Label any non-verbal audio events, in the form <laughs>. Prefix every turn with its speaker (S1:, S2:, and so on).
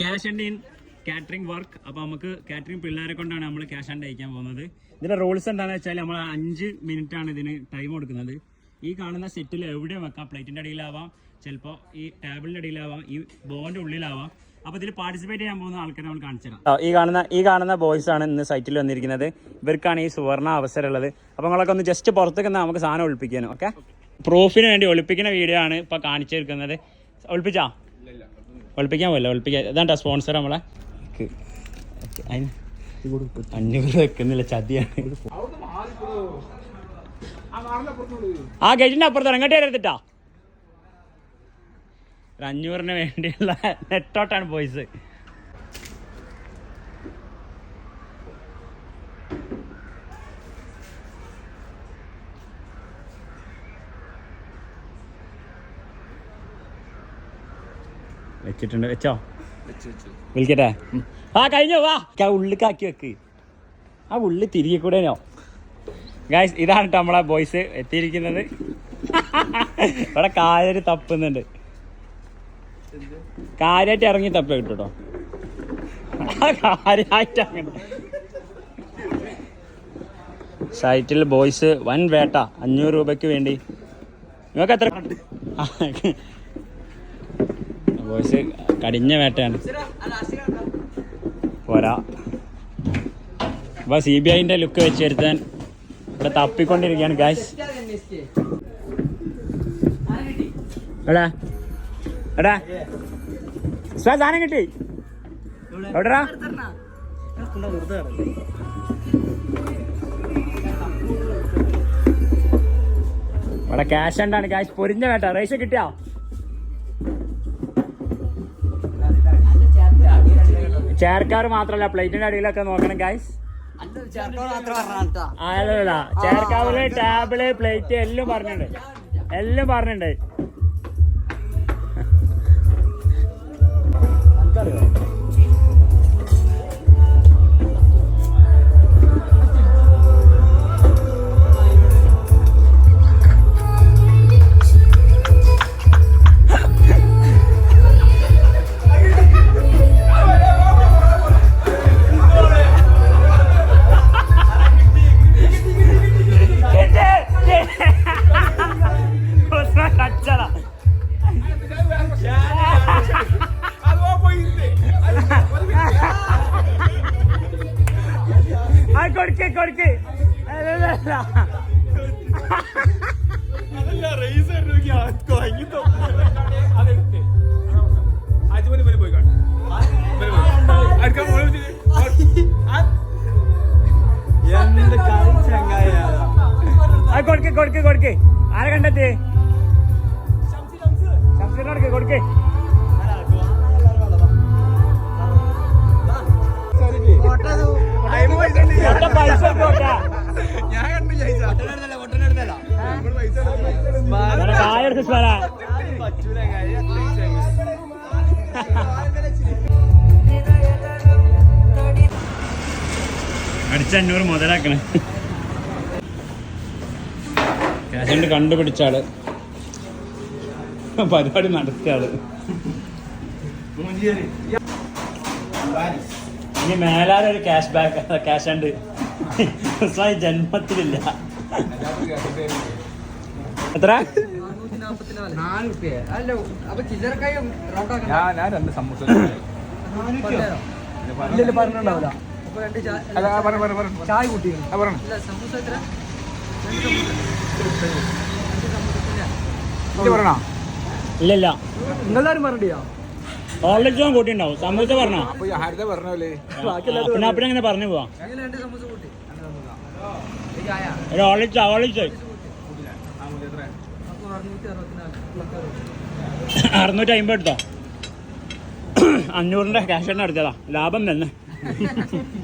S1: Cash and in catering work അപ്പൊ നമുക്ക് catering പിള്ളേരെ കൊണ്ടാണ് നമ്മൾ ക്യാഷ് ആൻഡ് അയക്കാൻ പോകുന്നത്. ഇതിന്റെ റൂൾസ് എന്താണെന്ന് വെച്ചാൽ നമ്മൾ അഞ്ച് മിനിറ്റ് ആണ് ഇതിന് ടൈം കൊടുക്കുന്നത്. ഈ കാണുന്ന സെറ്റിൽ എവിടെ വെക്കാം? പ്ലേറ്റിന്റെ അടിയിലാവാം. ചിലപ്പോ ഈ ടേബിളിന്റെ അടിയിലാവാം. ഈ ബോന്റെ ഉള്ളിലാവാം. അപ്പൊ ഇതിൽ പാർട്ടിസിപ്പേറ്റ് ചെയ്യാൻ പോകുന്ന ആൾക്കാരെ നമ്മൾ കാണിച്ചു തരാം. ഈ കാണുന്ന ഈ കാണുന്ന ബോയ്സ് ആണ് ഇന്ന് സൈറ്റിൽ വന്നിരിക്കുന്നത്. ഇവർക്കാണ് ഈ സുവർണ അവസരം ഉള്ളത്. അപ്പൊ നിങ്ങളൊക്കെ ഒന്ന് ജസ്റ്റ് പുറത്തേക്ക് നമുക്ക് സാധനം ഒളിപ്പിക്കാനും ഓക്കെ പ്രൂഫിന് വേണ്ടി ഒളിപ്പിക്കുന്ന വീഡിയോ ആണ് ഇപ്പൊ കാണിച്ചിരിക്കുന്നത് ഒളിപ്പിച്ചാ? ഒളിപ്പിക്കാൻ പോലെ ഒളിപ്പിക്കാൻ. ഇതാണ്ടാ സ്പോൺസർ നമ്മളെ. അഞ്ഞൂറ് വെക്കുന്നില്ല ചതിയാണ്. ആ ഗേറ്റിന്റെ അപ്പുറത്ത് ഇറങ്ങട്ടെ എടുത്തിട്ടാ. ഒരു അഞ്ഞൂറിന് വേണ്ടിയുള്ള നെട്ടോട്ടാണ് ബോയ്സ് വെച്ചിട്ടുണ്ട്. വെച്ചോ? വിളിക്കട്ടെ? ആ കഴിഞ്ഞോ വാ. ആ ഉള്ളിക്കാക്കി വെക്ക്. ആ ഉള്ളി തിരികെ കൂടെനോ ഗായ്സ് ഇതാണ് കേട്ടോ നമ്മളെ ബോയ്സ് എത്തിയിരിക്കുന്നത്. ഇവിടെ കായര് തപ്പുന്നുണ്ട്. കാര്യമായിട്ട് ഇറങ്ങി തപ്പ കിട്ടോ കാര്യമായിട്ട് അങ്ങനെ സൈറ്റിൽ ബോയ്സ് വൻ വേട്ട. അഞ്ഞൂറ് രൂപയ്ക്ക് വേണ്ടി. നിങ്ങൾക്ക് എത്ര? ബോയ്സ് കടിഞ്ഞ വേട്ടയാണ്. പോരാ. അപ്പൊ സി ബി ഐന്റെ ലുക്ക് വെച്ച് വരുത്താൻ ഇവിടെ തപ്പിക്കൊണ്ടിരിക്കുകയാണ് ഗായ്സ് എടാ. എടാ. സാധനം കിട്ടി. എവിടെടാ? ഇവിടെ ക്യാഷ് ഉണ്ടാണ് ക്യാഷ് പൊരിഞ്ഞ വേട്ട. റേഷൻ കിട്ടിയോ? ചേർക്കാർ മാത്രല്ല പ്ലേറ്റിന്റെ അടിയിലൊക്കെ നോക്കണം ഗായ്സ് അല്ലല്ല ചേർക്കാവിൽ ടേബിൾ പ്ലേറ്റ് എല്ലാം പറഞ്ഞിട്ടുണ്ട്. എല്ലാം പറഞ്ഞിട്ടുണ്ട്. കച്ചറ അല്ലല്ല ആ കൊടുക്കേ കൊടുക്ക് കൊടുക്ക്. ആരെ കണ്ടെത്തി കൊടുക്ക്. സ്വര. അടിച്ച അഞ്ഞൂറ് മുതലാക്കണേ. ക്യാഷ് കണ്ടുപിടിച്ച ആൾ പരിപാടി നടത്തിയാൾ. ഇനി മേലാലൊരു ഒരു ക്യാഷ് ബാക്ക് ക്യാഷ് ഉണ്ട് ജന്മത്തിലില്ല. എത്ര?
S2: ഞാൻ രണ്ട് സമൂസ
S3: പറഞ്ഞിട്ടുണ്ടാവില്ല ചായ കുട്ടി
S1: ഇല്ലില്ല.
S3: നിങ്ങളാരും പറഞ്ഞിട്ടില്ല?
S1: ഓൾറെഡി കൂട്ടിണ്ടാവും സമൂസ പറഞ്ഞോ?
S2: ഹരിത
S1: പിന്നെ അപ്പം അങ്ങനെ പറഞ്ഞു പോവാം? അറുന്നൂറ്റി അമ്പത് എടുത്തോ? അഞ്ഞൂറിന്റെ ക്യാഷ് തന്നെ എടുത്തതാ. ലാഭം തന്നെ. <laughs>